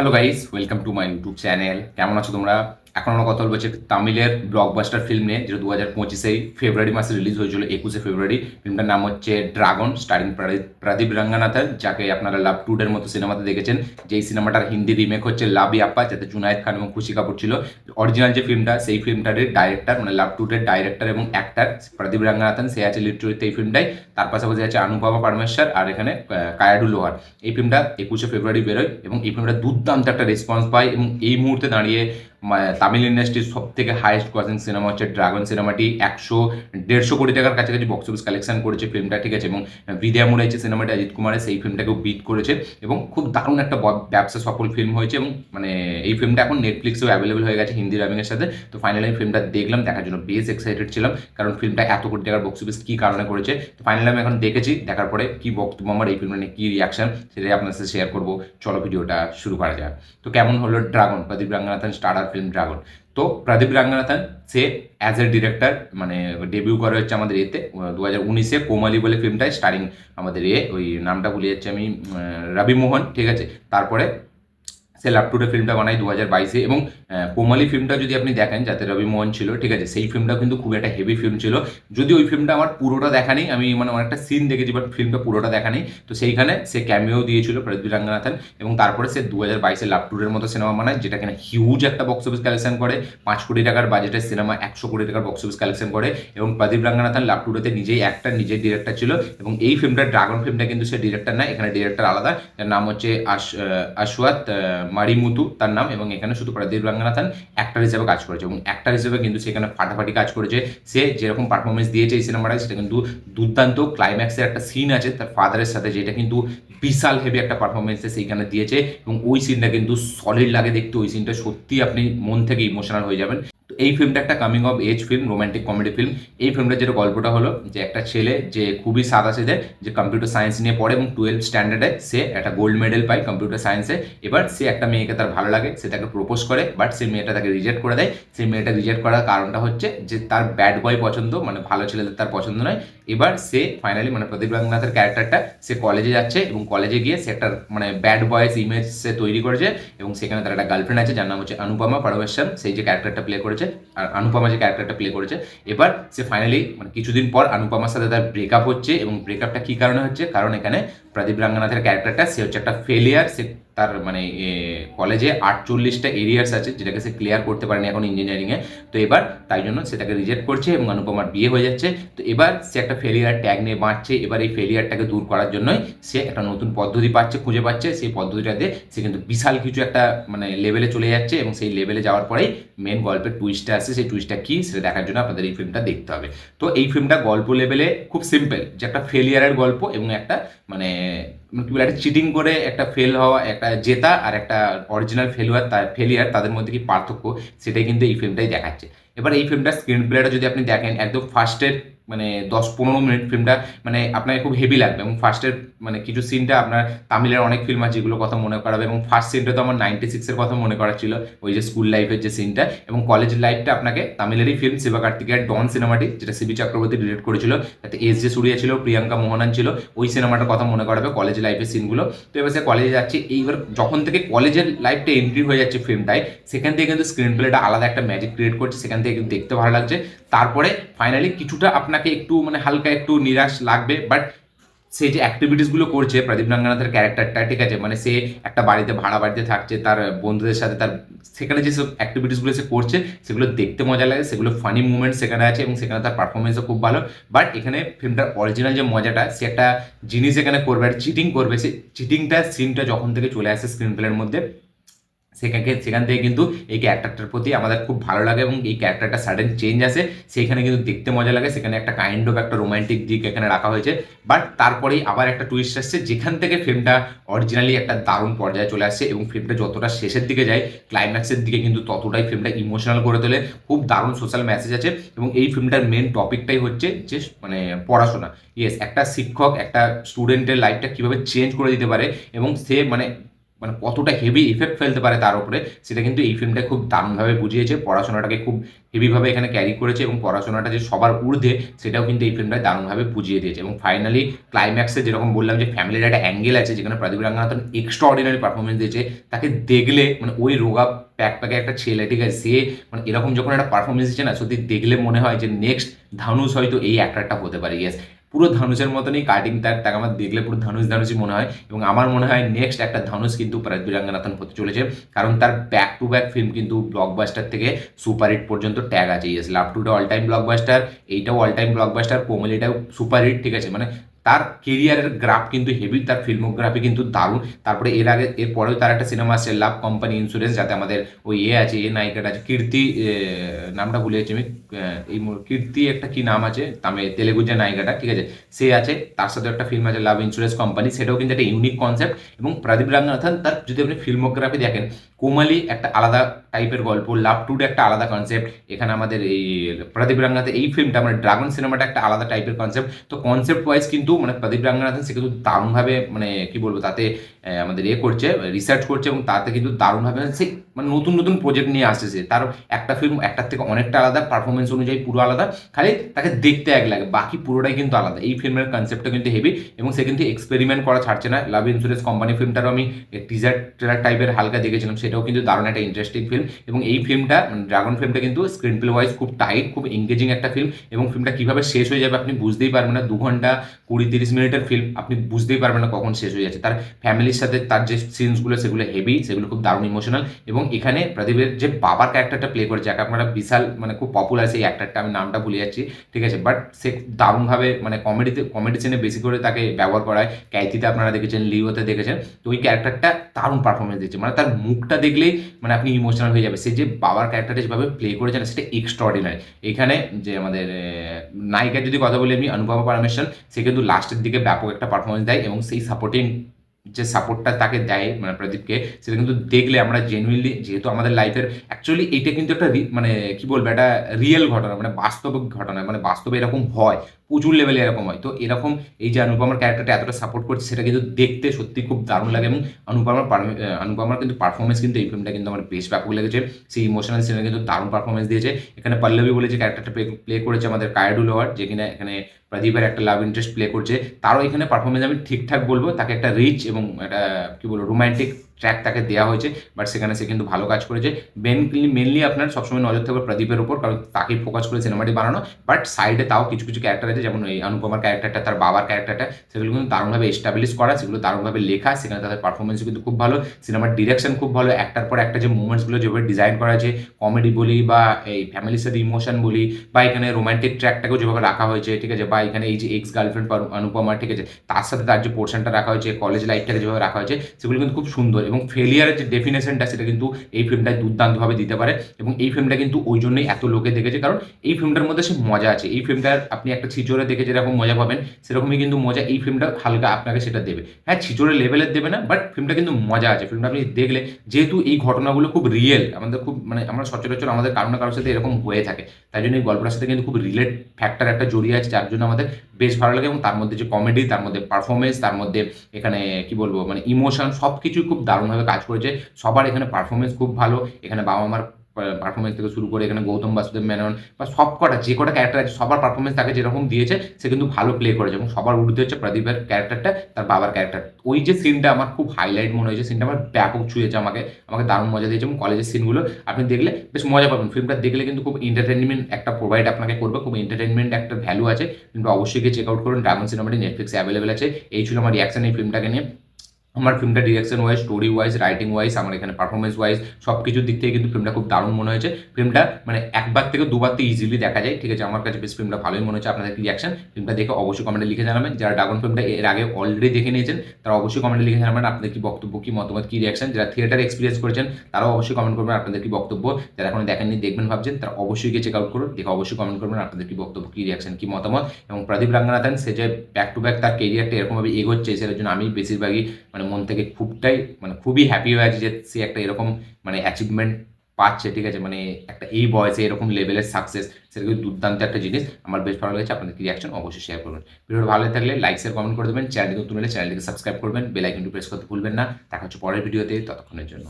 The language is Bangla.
Hello guys welcome to my YouTube channel কেমন আছো তোমরা? এখন আমরা কথা বলব হচ্ছে তামিলের ব্লকবাস্টার ফিল্ম নিয়ে, যেটা দু হাজার পঁচিশেই ফেব্রুয়ারি মাসে রিলিজ হয়েছিল, একুশে ফেব্রুয়ারি ফিল্মটার নাম হচ্ছে ড্রাগন স্টারিং প্রদীপ রঙ্গনাথন যাকে আপনারা লাভ টুডের মতো সিনেমাতে দেখেছেন। যেই সিনেমাটার হিন্দি রিমেক হচ্ছে লাভ ইয়াপ্পা যাতে জুনায়দ খান এবং খুশি কাপুর ছিল। অরিজিনাল যে ফিল্মটা সেই ফিল্মটার ডাইরেক্টর মানে লাভ টুডের ডাইরেক্টর এবং অ্যাক্টর প্রদীপ রঙ্গনাথন সে আছে লিড চরিত্রে এই ফিল্মটাই তার পাশাপাশি আছে অনুপমা পারমেশ্বর আর এখানে কায়াডু লোহার এই ফিল্মটা একুশে ফেব্রুয়ারি বেরোয় এবং এই ফিল্মটা দুর্দান্ত একটা রেসপন্স পায় এবং এই মুহূর্তে দাঁড়িয়ে তামিল ইন্ডাস্ট্রির সব থেকে হাইয়েস্ট ক্রসিং সিনেমা হচ্ছে ড্রাগন সিনেমাটি একশো, দেড়শো কোটি টাকার কাছাকাছি বক্স অফিস কালেকশন করেছে ফিল্মটা ঠিক আছে? এবং বিদ্যা মুরাইছে সিনেমাটি অজিত কুমারের, সেই ফিল্মটাকেও বিট করেছে। এবং খুব দারুণ একটা ব্যবসা সফল ফিল্ম হয়েছে এবং মানে এই ফিল্মটা এখন নেটফ্লিক্সেও অ্যাভেলেবল হয়ে গেছে হিন্দি ডাবিংয়ের সাথে। তো ফাইনালি আমি ফিল্মটা দেখলাম, দেখার জন্য বেশ এক্সাইটেড ছিলাম, কারণ ফিল্মটা এত কোটি টাকার বক্স অফিস কী কারণে করেছে? তো ফাইনালি আমি এখন দেখেছি, দেখার পরে কি বক্তব্য আমার, এই ফিল্মটা নিয়ে কী রিয়াকশন সেটাই আপনার সাথে শেয়ার করব। চলো ভিডিওটা শুরু করা যাক। তো কেমন হলো Dragon Pradeep Ranganathan starrer film Dragon তো প্রদীপ রঙ্গনাথন সে অ্যাজ এ ডিরেক্টর মানে ডেবিউ করা হচ্ছে আমাদের এতে দু হাজার উনিশে কোমালি বলে ফিল্মটায় স্টারিং আমাদের এ, ওই নামটা ভুলে যাচ্ছে আমি রবি মোহন ঠিক আছে? তারপরে সে ল্যাপটুডে ফিল্মটা বানায় দু হাজার বাইশে এবং কোমালি ফিল্মটা যদি আপনি দেখেন, যাতে রবি মোহন ছিল, ঠিক আছে, সেই ফিল্মটা কিন্তু খুব একটা হেভি ফিল্ম ছিল। যদি ওই ফিল্মটা আমার পুরোটা দেখা নেই, আমি মানে অনেকটা সিন দেখেছি বাট ফিল্মটা পুরোটা দেখা নেই। তো সেইখানে সে ক্যামিও দিয়েছিল প্রদীপ রঙ্গনাথন এবং তারপরে সে দু হাজার বাইশে লাপটুরের মতো সিনেমা বানায়, যেটা কিনা হিউজ একটা বক্স অফিস কালেকশন করে। পাঁচ কোটি টাকার বাজেটের সিনেমা একশো কোটি টাকার বক্স অফিস কালেকশন করে এবং প্রদীপ রঙ্গনাথন লাপটুরেতে নিজেই একটা নিজেই ডিরেক্টর ছিল এবং এই ফিল্মটা ড্রাগন ফিল্মটা কিন্তু সে ডিরেক্টর না এখানে ডিরেক্টর আলাদা, যার নাম হচ্ছে আশ আশওয়াত মারিমুতু, তার নাম, এবং এখানে শুধু প্রদীপ রঙ্গনাথন অ্যাক্টার হিসেবে কাজ করেছে। এবং অ্যাক্টার হিসেবে কিন্তু সেখানে ফাটাফাটি কাজ করেছে। সে যেরকম পারফরমেন্স দিয়েছে এই সিনেমাটায় সেটা কিন্তু দুর্দান্ত। ক্লাইম্যাক্সের একটা সিন আছে তার ফাদারের সাথে, যেটা কিন্তু বিশাল হেভি একটা পারফরমেন্সে সেইখানে দিয়েছে। এবং ওই সিনটা কিন্তু সলিড লাগে দেখতে। ওই সিনটা সত্যি আপনি মন থেকে ইমোশনাল হয়ে যাবেন। তো এই ফিল্মটা একটা coming of age film romantic comedy film এই ফিল্মটা যেটা গল্পটা হলো, যে একটা ছেলে যে খুবই সাদা সেদে যে কম্পিউটার সায়েন্স নিয়ে পড়ে এবং টুয়েলভ স্ট্যান্ডার্ডে সে একটা গোল্ড মেডেল পায় কম্পিউটার সায়েন্সে এবার সে একটা মেয়েকে তার ভালো লাগে, সে তাকে প্রপোজ করে বাট সেই মেয়েটা তাকে রিজেক্ট করে দেয়। সেই মেয়েটা রিজেক্ট করার কারণটা হচ্ছে যে, তার ব্যাড বয় পছন্দ মানে ভালো ছেলেদের তার পছন্দ নয়। এবার সে ফাইনালি মানে প্রদীপ রঙ্গনাথের ক্যারেক্টারটা সে কলেজে যাচ্ছে এবং কলেজে গিয়ে সে একটা মানে ব্যাড বয়েস ইমেজ সে তৈরি করেছে এবং সেখানে তার একটা গার্লফ্রেন্ড আছে যার নাম হচ্ছে অনুপমা পারমেশ্বর সেই যে ক্যারেক্টারটা প্লে করেছে, আর অনুপমা যে ক্যারেক্টারটা প্লে করেছে, এবার সে ফাইনালি মানে কিছুদিন পর অনুপমার সাথে তার ব্রেকআপ হচ্ছে এবং ব্রেকআপটা কী কারণে হচ্ছে? কারণ এখানে প্রদীপ রঙ্গনাথের ক্যারেক্টারটা সে হচ্ছে একটা ফেলিয়ার সে তার মানে কলেজে আটচল্লিশটা এরিয়ার্স আছে যেটাকে সে ক্লিয়ার করতে পারেনি এখন ইঞ্জিনিয়ারিংয়ে তো এবার তাই জন্য সে তাকে রিজেক্ট করছে এবং অনুপমার বিয়ে হয়ে যাচ্ছে। তো এবার সে একটা ফেলিয়ার ট্যাগ নিয়ে বাঁচছে। এবার এই ফেলিয়ারটাকে দূর করার জন্যই সে একটা নতুন পদ্ধতি পাচ্ছে, খুঁজে পাচ্ছে। সেই পদ্ধতিটাতে সে কিন্তু বিশাল কিছু একটা মানে লেভেলে চলে যাচ্ছে এবং সেই লেভেলে যাওয়ার পরেই মেন গল্পের টুইস্টটা আসছে। সেই টুইস্টটা কী সেটা দেখার জন্য আপনাদের এই ফিল্মটা দেখতে হবে। তো এই ফিল্মটা গল্প লেভেলে খুব সিম্পল যে একটা ফেলিয়ারের গল্প এবং একটা মানে বলে, একটা চিটিং করে একটা ফেল হওয়া, একটা জেতা আর একটা অরিজিনাল ফেলুয়ার তার ফেলিয়ার তাদের মধ্যে কি পার্থক্য? সেটাই কিন্তু এই ফিল্মটাই দেখাচ্ছে। এবার এই ফিল্মটার স্ক্রিন প্লেটা যদি আপনি দেখেন, একদম ফার্স্টের মানে দশ পনেরো মিনিট ফিল্মটা মানে আপনাকে খুব হেভি লাগবে এবং ফার্স্টের মানে কিছু সিনটা আপনার তামিলের অনেক ফিল্ম আছে যেগুলো কথা মনে করাবে এবং ফার্স্ট সিনটা তো আমার নাইনটি সিক্সের কথা মনে করা ছিল, ওই যে স্কুল লাইফের যে সিনটা এবং কলেজ লাইফটা আপনাকে তামিলেরই ফিল্ম শিবকার্তিকের ডন সিনেমাটি যেটা সিবি চক্রবর্তী ডিরেক্ট করেছিল, তাতে এস জে সুরিয়া ছিল প্রিয়াঙ্কা মোহনান ছিল, ওই সিনেমাটার কথা মনে করাবে কলেজ লাইফের সিনগুলো তো এবার সে কলেজে যাচ্ছে, এইবার যখন থেকে কলেজের লাইফটা এন্ট্রি হয়ে যাচ্ছে ফিল্মটায় সেখান থেকে কিন্তু স্ক্রিন প্লেটা আলাদা একটা ম্যাজিক ক্রিয়েট করছে, সেখান থেকে কিন্তু দেখতে ভালো লাগছে। তারপরে ফাইনালি কিছুটা আপনাকে একটু মানে হালকা একটু নিরাশ লাগবে বাট সে যে অ্যাক্টিভিটিসগুলো করছে, প্রদীপ রঙ্গনাথের ক্যারেক্টারটা ঠিক আছে? মানে সে একটা বাড়িতে, ভাড়া বাড়িতে থাকছে, তার বন্ধুদের সাথে, তার সেখানে যেসব অ্যাক্টিভিটিসগুলো সে করছে, সেগুলো দেখতে মজা লাগে, সেগুলো ফানি মুভমেন্ট সেখানে আছে এবং সেখানে তার পারফরমেন্সও খুব ভালো। বাট এখানে ফিল্মটার অরিজিনাল যে মজাটা, সে একটা জিনিস এখানে করবে, আর চিটিং করবে, সে চিটিংটা সিনটা যখন থেকে চলে আসে স্ক্রিন প্লের মধ্যে সেখানে সেখান থেকে কিন্তু এই ক্যারেক্টারটার প্রতি আমাদের খুব ভালো লাগে এবং এই ক্যারেক্টারটা সাডেন চেঞ্জ আসে। সেইখানে কিন্তু দেখতে মজা লাগে। সেখানে একটা কাইন্ড অফ একটা রোমান্টিক দিক এখানে রাখা হয়েছে। বাট তারপরেই আবার একটা টুইস্ট আসছে। যেখান থেকে ফিল্মটা অরিজিনালি একটা দারুণ পর্যায়ে চলে আসছে এবং ফিল্মটা যতটা শেষের দিকে যায় ক্লাইম্যাক্সের দিকে কিন্তু ততটাই ফিল্মটা ইমোশনাল করে তোলে। খুব দারুণ সোশ্যাল মেসেজ আছে এবং এই ফিল্মটার মেন টপিকটাই হচ্ছে যে মানে পড়াশোনা। ইয়েস একটা শিক্ষক, একটা স্টুডেন্টের লাইফটা কীভাবে চেঞ্জ করে দিতে পারে এবং সে মানে মানে কতটা হেভি ইফেক্ট ফেলতে পারে তার উপরে, সেটা কিন্তু এই ফিল্মটা খুব দারুণভাবে বুঝিয়েছে। পড়াশোনাটাকে খুব হেভিভাবে এখানে ক্যারি করেছে এবং পড়াশোনাটা যে সবার ঊর্ধ্বে, সেটাও কিন্তু এই ফিল্মটায় দারুণভাবে বুঝিয়ে দিয়েছে। এবং ফাইনালি ক্লাইম্যাক্সে যেরকম বললাম যে ফ্যামিলির একটা অ্যাঙ্গেল আছে, যেখানে Pradeep Ranganathan extraordinary performance দিয়েছে, তাকে দেখলে মানে ওই রোগা প্যাক প্যাকে একটা ছেলে ঠিক আছে, সে মানে এরকম যখন একটা পারফরমেন্স দিচ্ছে না, সত্যি দেখলে মনে হয় যে নেক্সট ধানুষ হয়তো এই অ্যাক্টারটা হতে পারে ইয়েস পুরো ধানুষের মতনই কাটিং তার, তাকে আমার দেখলে পুরো ধানুষ ধানুষই মনে হয় এবং আমার মনে হয় নেক্সট একটা ধানুষ কিন্তু পৃথ্বী রাঙ্গানাথন হতে চলেছে। কারণ তার ব্যাক টু ব্যাক ফিল্ম কিন্তু ব্লকবাস্টার থেকে সুপার হিট পর্যন্ত ট্যাগ আছে। ইয়েস লাভ টুটা অল টাইম ব্লকবাস্টার এইটাও all time blockbuster super hit ঠিক আছে? মানে তার কেরিয়ারের গ্রাফ কিন্তু হেভি তার ফিল্মোগ্রাফি কিন্তু দারুণ। তারপরে এর আগে, এরপরেও তার একটা সিনেমা আসছে লাভ কোম্পানি ইন্স্যুরেন্স যাতে আমাদের ওই এ আছে, এ নায়িকাটা আছে, কীর্তি নামটা ভুলে যাচ্ছি আমি এই কীর্তি একটা কি নাম আছে তামে তেলেগুর যে নায়িকাটা, ঠিক আছে? সে আছে, তার সাথে একটা ফিল্ম আছে লাভ ইন্স্যুরেন্স কোম্পানি সেটাও কিন্তু একটা ইউনিক কনসেপ্ট এবং প্রদীপ রাঙ্গানাথন তার, যদি আপনি ফিল্মোগ্রাফি দেখেন, কোমালি একটা আলাদা টাইপের গল্প লাভ টুডে একটা আলাদা কনসেপ্ট এখানে আমাদের এই প্রদীপ রাঙ্গনাথের এই ফিল্মটা মানে ড্রাগন সিনেমাটা একটা আলাদা টাইপের কনসেপ্ট তো কনসেপ্ট ওয়াইজ কিন্তু মানে প্রদীপ রাঙ্গনাথন সে কিন্তু দারুণভাবে মানে কি বলব তাতে আমাদের এ করছে রিসার্চ করছে এবং তাতে কিন্তু দারুণভাবে সে মানে নতুন নতুন প্রজেক্ট নিয়ে আসছে সে তার একটা ফিল্ম একটার থেকে অনেকটা আলাদা পারফরমেন্স অনুযায়ী পুরো আলাদা, খালি তাকে দেখতে এক লাগে, বাকি পুরোটাই কিন্তু আলাদা। এই ফিল্মের কনসেপ্টটা কিন্তু হেভি এবং সে কিন্তু এক্সপেরিমেন্ট করা ছাড়ছে না। লাভ ইন্স্যুরেন্স কোম্পানি ফিল্মটারও আমি টিজার ট্রেলার টাইপের হালকা দেখেছিলাম, সেটাও কিন্তু দারুণ একটা ইন্টারেস্টিং ফিল্ম এবং এই ফিল্মটা ড্রাগন ফিল্মটা কিন্তু স্ক্রিন প্লে ওয়াইজ খুব টাইট খুব এঙ্গেজিং একটা ফিল্ম এবং ফিল্মটা কীভাবে শেষ হয়ে যাবে আপনি বুঝতেই পারবেন না। দু ঘণ্টা কুড়ি, তিরিশ মিনিটের ফিল্ম আপনি বুঝতেই পারবেন না কখন শেষ হয়ে যাচ্ছে। তার ফ্যামিলির সাথে তার যে সিনসগুলো সেগুলো হেভি সেগুলো খুব দারুণ ইমোশনাল এবং এখানে প্রদীপের যে বাবার ক্যারেক্টারটা প্লে করে যাকে আপনারা বিশাল মানে খুব পপুলার সেই অ্যাক্টারটা আমি নামটা ভুলে যাচ্ছি, ঠিক আছে? বাট সে দারুণভাবে মানে কমেডিতে কমেডি সিনে বেশি করে তাকে ব্যবহার করায় ক্যাথিতে আপনারা দেখেছেন লিওতে দেখেছেন। তো ওই ক্যারেক্টারটা দারুণ পারফরমেন্স দিচ্ছে মানে তার মুখটা দেখলেই মানে আপনি ইমোশনাল হয়ে যাবে। সে যে বাবার ক্যারেক্টারটা যেভাবে প্লে করেছেন সেটা এক্সট্রা অর্ডিনারি এখানে যে আমাদের নায়িকার যদি কথা বলি আমি, অনুপমা পারমেশন সে কিন্তু লাস্টের দিকে ব্যাপক একটা পারফরমেন্স দেয় এবং সেই সাপোর্টিং যে সাপোর্টটা তাকে দেয় মানে প্রদীপকে, সেটা কিন্তু দেখলে আমরা জেনুইনলি যেহেতু আমাদের লাইফের অ্যাকচুয়ালি এটা কিন্তু একটা মানে কি বলব, একটা রিয়েল ঘটনা মানে বাস্তবিক ঘটনা মানে বাস্তবে এরকম হয়। প্রচুর লেভেলে এরকম হয়। তো এরকম এই যে অনুপমার ক্যারেক্টারটা এতটা সাপোর্ট করছে, সেটা কিন্তু দেখতে সত্যি খুব দারুণ লাগে এবং অনুপমার অনুপমার কিন্তু পারফরমেন্স কিন্তু এই ফিল্মটা কিন্তু আমার বেশ ব্যাপক লেগেছে। সেই ইমোশনাল সিনে কিন্তু দারুণ পারফরমেন্স দিয়েছে। এখানে পল্লবী বলে যে ক্যারেক্টারটা প্লে করেছে আমাদের কায়ডু লোয়ার যে কিনা এখানে প্রদীপের একটা লাভ ইন্টারেস্ট প্লে করছে। তারও এখানে পারফরমেন্স আমি ঠিকঠাক বলব। তাকে একটা রিচ এবং একটা, কী বলব রোমান্টিক ট্র্যাক তাকে দেওয়া হয়েছে বাট সেখানে সে কিন্তু ভালো কাজ করেছে। মেনলি মেনলি আপনার সবসময় নজর থাকবে প্রদীপের উপর, কারণ তাকেই ফোকাস করে সিনেমাটি বানানো। বাট সাইডে তাও কিছু কিছু ক্যারেক্টার আছে, যেমন এই অনুপমার ক্যারেক্টারটা তার বাবার ক্যারেক্টারটা সেগুলো কিন্তু দারুণভাবে এস্টাবলিশ করা, সেগুলো দারুণভাবে লেখা, সেখানে তাদের পারফরমেন্স কিন্তু খুব ভালো সিনেমার ডিরেকশন খুব ভালো। একটার পর একটা যে মুভমেন্টসগুলো যেভাবে ডিজাইন করা আছে কমেডি বলি বা এই ফ্যামিলির সাথে ইমোশন বলি, বা এখানে রোমান্টিক ট্র্যাকটাকেও যেভাবে রাখা হয়েছে, ঠিক আছে, বা এখানে এই যে এক্স গার্লফ্রেন্ড অনুপমা ঠিক আছে, তার সাথে তার যে পোর্শনটা রাখা হয়েছে কলেজ লাইফটাকে যেভাবে রাখা হয়েছে, সেগুলো কিন্তু খুব সুন্দর। এবং ফেলিয়ারের যে ডেফিনেশনটা সেটা কিন্তু এই ফিল্মটায় দুর্দান্তভাবে দিতে পারে এবং এই ফিল্মটা কিন্তু ওই জন্যই এত লোকে দেখেছে। কারণ এই ফিল্মটার মধ্যে সে মজা আছে। এই ফিল্মটার আপনি একটা ছিচোরে দেখে যেরকম মজা পাবেন, সেরকমই কিন্তু মজা এই ফিল্মটা হালকা আপনাকে সেটা দেবে। হ্যাঁ ছিচোরে লেভেলের দেবে না বাট ফিল্মটা কিন্তু মজা আছে। ফিল্মটা আপনি দেখলে যেহেতু এই ঘটনাগুলো খুব রিয়েল আমাদের খুব মানে আমরা সচরাচর আমাদের কারও না কারোর সাথে এরকম হয়ে থাকে। তাই জন্য এই গল্পটার সাথে কিন্তু খুব রিলেট ফ্যাক্টর একটা জড়িয়ে আছে, যার জন্য আমাদের বেশ ভালো লাগে এবং তার মধ্যে যে কমেডি তার মধ্যে পারফরমেন্স তার মধ্যে এখানে কি বলব মানে ইমোশন সব কিছুই খুব দারুণভাবে কাজ করেছে। সবার এখানে পারফরমেন্স খুব ভালো। এখানে বাবা মার পারফরমেন্স থেকে শুরু করে এখানে গৌতম বাসুদেব, মেনন বা সব কটা যে কটা ক্যারেক্টার আছে, সবার পারফরমেন্স তাকে যেরকম দিয়েছে, সে কিন্তু ভালো প্লে করেছে এবং সবার উর্ধে হচ্ছে প্রদীপের ক্যারেক্টারটা তার বাবার ক্যারেক্টার ওই যে সিনটা আমার খুব হাইলাইট মনে হয়েছে সিনটা আমার ব্যাপক ছুঁয়েছে আমাকে আমাকে দারুণ মজা দিয়েছে এবং কলেজের সিনগুলো আপনি দেখলে বেশ মজা পাবেন। ফিল্মটা দেখলে কিন্তু খুব এন্টারটেনমেন্ট একটা প্রোভাইড আপনাকে করবে, খুব এন্টারটেনমেন্ট একটা ভ্যালু আছে। ফিল্মটা অবশ্যই গিয়ে চেক আউট করুন ড্রাগন সিনেমাটি নেটফ্লিক্সে অ্যাভেলেবেল আছে। এই ছিল আমার রিয়াকশন এই ফিল্মটাকে নিয়ে। আমার ফিল্মটা direction wise story wise writing wise আমার এখানে পারফরমেন্স ওয়াইজ সব কিছুর দিক থেকে কিন্তু ফিল্মটা খুব দারুণ মনে হয়েছে। ফিল্মটা মানে একবার থেকে দুবার তো ইজিলি দেখা যায়, ঠিক আছে? আমার কাছে বেশ ফিল্মটা ভালোই মনে হচ্ছে। আপনাদের রিয়াকশন ফিল্মটা দেখে অবশ্যই কমেন্টে লিখে জানাবেন। যারা ড্রাগন ফিল্মটা এর আগে অলরেডি দেখে নিয়েছেন, তারা অবশ্যই কমেন্টে লিখে জানাবেন আপনাদের কি বক্তব্য, কি মতামত, কি রিয়াকশন যারা থিয়েটার এক্সপিরিয়েন্স করেছেন, তারাও অবশ্যই কমেন্ট করবেন আপনাদের কি বক্তব্য। যারা এখন দেখেননি, দেখবেন, ভাবছেন, তারা অবশ্যই গিয়ে চেক আউট করুন। দেখে অবশ্যই কমেন্ট করবেন আপনাদের কি বক্তব্য, কি রিয়াকশন কি মতামত। এবং প্রদীপ রাঙ্গানাথন, সে যে ব্যাক টু ব্যাক তার কেরিয়ারটা এরকমভাবে এগোচ্ছে, সেটার জন্য আমি বেশিরভাগই মানে মন থেকে খুবটাই মানে খুবই হ্যাপি হয়ে আছে যে সে একটা এরকম মানে অ্যাচিভমেন্ট পাচ্ছে, ঠিক আছে? মানে একটা এই বয়সে এরকম লেভেলের সাকসেস সেটা কিন্তু দুর্দান্ত একটা জিনিস। আমার বেশ ভালো লেগেছে, আপনাদের রিয়াকশন অবশ্যই শেয়ার করবেন। ভিডিওটা ভালো থাকলে লাইক শেয়ার কমেন্ট করে দেবেন। চ্যানেলটি নতুন হলে চ্যানেলটিকে সাবস্ক্রাইব করবেন বেল আইকনটি প্রেস করতে ভুলবেন না। দেখা হচ্ছে পরের ভিডিওতে, ততক্ষণের জন্য।